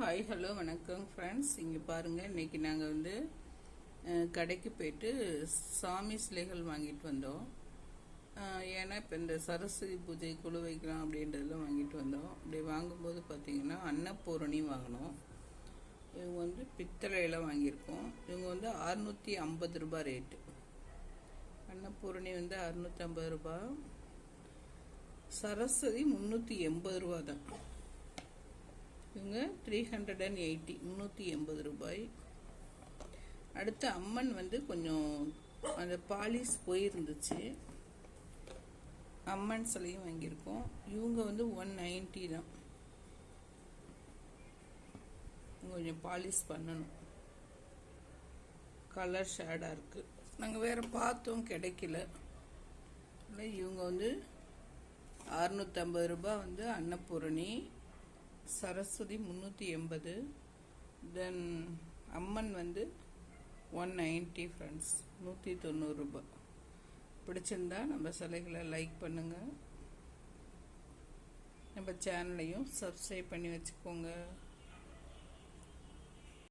Hi hello வணக்கம் friends இங்கே பாருங்கள் இன்னைக்கு நாங்கள் வந்து கடைக்கு போயிட்டு சாமி சிலைகள் வாங்கிட்டு வந்தோம். ஏன்னா இப்போ இந்த சரஸ்வதி பூஜை குழு வைக்கலாம் அப்படின்றதெல்லாம் வாங்கிட்டு வந்தோம். அப்படி வாங்கும்போது பார்த்தீங்கன்னா அன்னப்பூரணி வாங்கினோம். இவங்க வந்து பித்தளையில் வாங்கியிருக்கோம். இவங்க வந்து அறுநூற்றி ஐம்பது ரூபாய் ரேட்டு. அன்னபூரணி வந்து அறுநூற்றி ஐம்பது ரூபாய் சரஸ்வதி முந்நூற்றி எண்பது ரூபா தான். இவங்க த்ரீ ஹண்ட்ரட் அண்ட் எயிட்டி முந்நூற்றி எண்பது ரூபாய். அடுத்து அம்மன் வந்து கொஞ்சம் அந்த பாலிஷ் போயிருந்துச்சு. அம்மன் சிலையும் வாங்கியிருக்கோம். இவங்க வந்து ஒன் நைன்ட்டி தான். கொஞ்சம் பாலிஷ் பண்ணணும். கலர் ஷேடாக இருக்குது நாங்கள் வேறு பார்த்தோம் கிடைக்கல. இவங்க வந்து அறுநூற்றம்பது ரூபாய் வந்து அன்னபூரணி. சரஸ்வதி முந்நூற்றி எண்பது. தென் அம்மன் வந்து ஒன் நைன்ட்டி ஃப்ரெண்ட்ஸ் நூற்றி தொண்ணூறுரூபா பிடிச்சிருந்தா நம்ம சிலைகளை லைக் பண்ணுங்கள் நம்ம சேனலையும் சப்ஸ்கிரைப் பண்ணி வச்சுக்கோங்க.